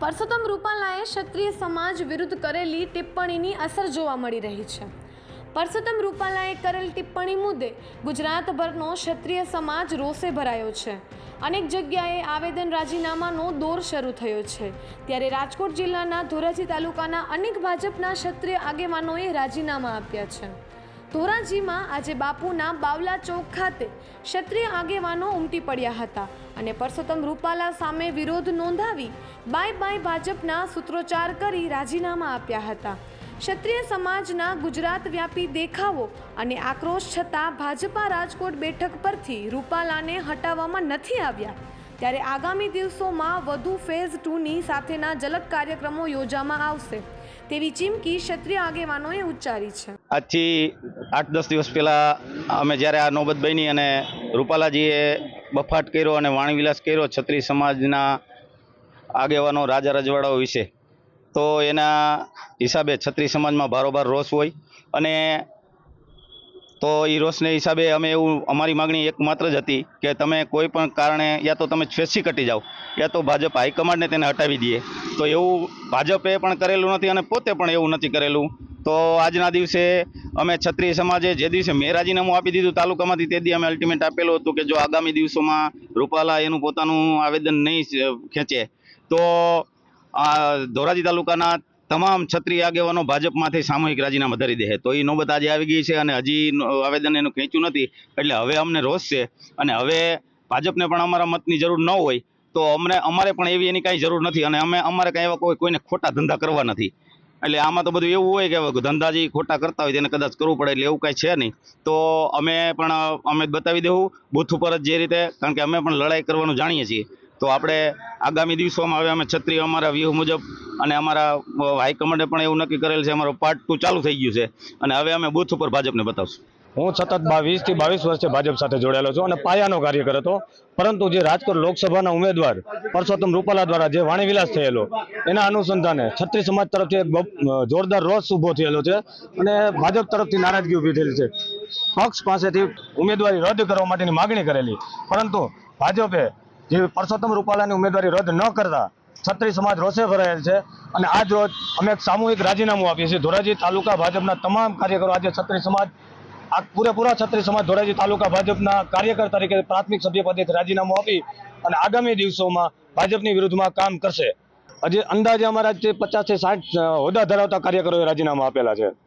પરસોત્તમ રૂપાલાએ ક્ષત્રિય સમાજ વિરુદ્ધ કરેલી ટિપ્પણીની અસર જોવા મળી રહી છે. પરસોત્તમ રૂપાલાએ કરેલ ટિપ્પણી મુદ્દે ગુજરાતભરનો ક્ષત્રિય સમાજ રોષે ભરાયો છે. અનેક જગ્યાએ આવેદન રાજીનામાનો દોર શરૂ થયો છે. ત્યારે રાજકોટ જિલ્લાના ધોરાજી તાલુકાના અનેક ભાજપના ક્ષત્રિય આગેવાનોએ રાજીનામા આપ્યા છે. ધોરાજીમાં આજે બાપુના બાવલા ચોક ખાતે ક્ષત્રિય આગેવાનો ઉમટી પડ્યા હતા. અને પરસોત્તમ રૂપાલા સામે વિરોધ નોંધાવી બાય બાય ભાજપના સૂત્રોચ્ચાર કરી રાજીનામા આપ્યા હતા. ક્ષત્રિય સમાજના ગુજરાત વ્યાપી દેખાવો અને આક્રોશ છતાં ભાજપા રાજકોટ બેઠક પરથી રૂપાલાને હટાવવામાં નથી આવ્યા. ત્યારે આગામી દિવસોમાં વધુ ફેઝ ટુની સાથેના જલક કાર્યક્રમો યોજવામાં આવશે. તેવી ચીમકી ક્ષત્રિય આગેવાનોએ ઉચ્ચારી છે. આજથી આઠ દસ દિવસ પહેલાં અમે જ્યારે આ નોબત અને રૂપાલાજીએ બફાટ કર્યો અને વાણીવિલાસ કર્યો છત્રી સમાજના આગેવાનો, રાજા રજવાડાઓ વિશે. તો એના હિસાબે છત્રી સમાજમાં બારોબાર રોષ હોય અને તો એ રોષને હિસાબે અમે એવું, અમારી માગણી એકમાત્ર જ હતી કે તમે કોઈ પણ કારણે, યા તો તમે છેસી કટી જાઓ, યા તો ભાજપ હાઈકમાન્ડને તેને હટાવી દઈએ. તો એવું ભાજપે પણ કરેલું નથી અને પોતે પણ એવું નથી કરેલું. તો આજના દિવસે અમે ક્ષત્રિય સમાજે જે દિવસે મેં રાજીનામું આપી દીધું તાલુકામાંથી તે દી અમે અલ્ટિમેટ આપેલું હતું કે જો આગામી દિવસોમાં રૂપાલા એનું પોતાનું આવેદન નહીં ખેંચે, તો આ ધોરાજી તાલુકાના તમામ ક્ષત્રિય આગેવાનો ભાજપમાંથી સામૂહિક રાજીનામા ધરી દે તો એ નોબત આજે આવી ગઈ છે અને હજી આવેદન એનું ખેંચ્યું નથી. એટલે હવે અમને રોષ છે અને હવે ભાજપને પણ અમારા મતની જરૂર ન હોય તો અમને, અમારે પણ એવી એની કાંઈ જરૂર નથી અને અમે, અમારે કાંઈ એવા કોઈ, કોઈને ખોટા ધંધા કરવા નથી. એટલે આમાં તો બધું એવું હોય કે ધંધાજી ખોટા કરતા હોય તેને કદાચ કરવું પડે એટલે એવું કાંઈ છે નહીં. તો અમે પણ, અમે બતાવી દેવું બૂથ ઉપર જ જે રીતે, કારણ કે અમે પણ લડાઈ કરવાનું જાણીએ છીએ. તો આપણે આગામી દિવસોમાં હવે અમે છત્રી અમારા વ્યૂહ મુજબ અને અમારા હાઈકમાન્ડે પણ એવું નક્કી કરેલ છે, અમારો પાર્ટ ટુ ચાલુ થઈ ગયું છે. અને હવે અમે બૂથ ઉપર ભાજપને બતાવશું. હું સતત બાવીસથી બાવીસ વર્ષે ભાજપ સાથે જોડાયેલો છું અને પાયાનો કાર્યકર હતો. પરંતુ જે રાજકોટ લોકસભાના ઉમેદવાર પરસોત્તમ રૂપાલા દ્વારા જે વાણીવિલાસ થયેલો, એના અનુસંધાને છત્રી સમાજ તરફથી એક જોરદાર રોષ ઊભો થયેલો છે અને ભાજપ તરફથી નારાજગી ઊભી થયેલી છે. પક્ષ પાસેથી ઉમેદવારી રદ કરવા માટેની માગણી કરેલી, પરંતુ ભાજપે જે પરસોત્તમ રૂપાલાની ઉમેદવારી રદ ન કરતા છત્રી સમાજ રોષે ભરાયેલ છે અને આજ રોજ અમે એક સામૂહિક રાજીનામું આપીએ છીએ. ધોરાજી તાલુકા ભાજપના તમામ કાર્યકરો આજે છત્રી સમાજ આ પૂરેપૂરા છત્રી સમાજ ધોરાજી તાલુકા ભાજપના કાર્યકર તરીકે પ્રાથમિક સભ્ય પદેથી રાજીનામું આપી અને આગામી દિવસોમાં ભાજપની વિરુદ્ધમાં કામ કરશે. હજી અંદાજે અમારા જે પચાસ સાઠ હોદ્દા ધરાવતા કાર્યકરોએ રાજીનામા આપેલા છે.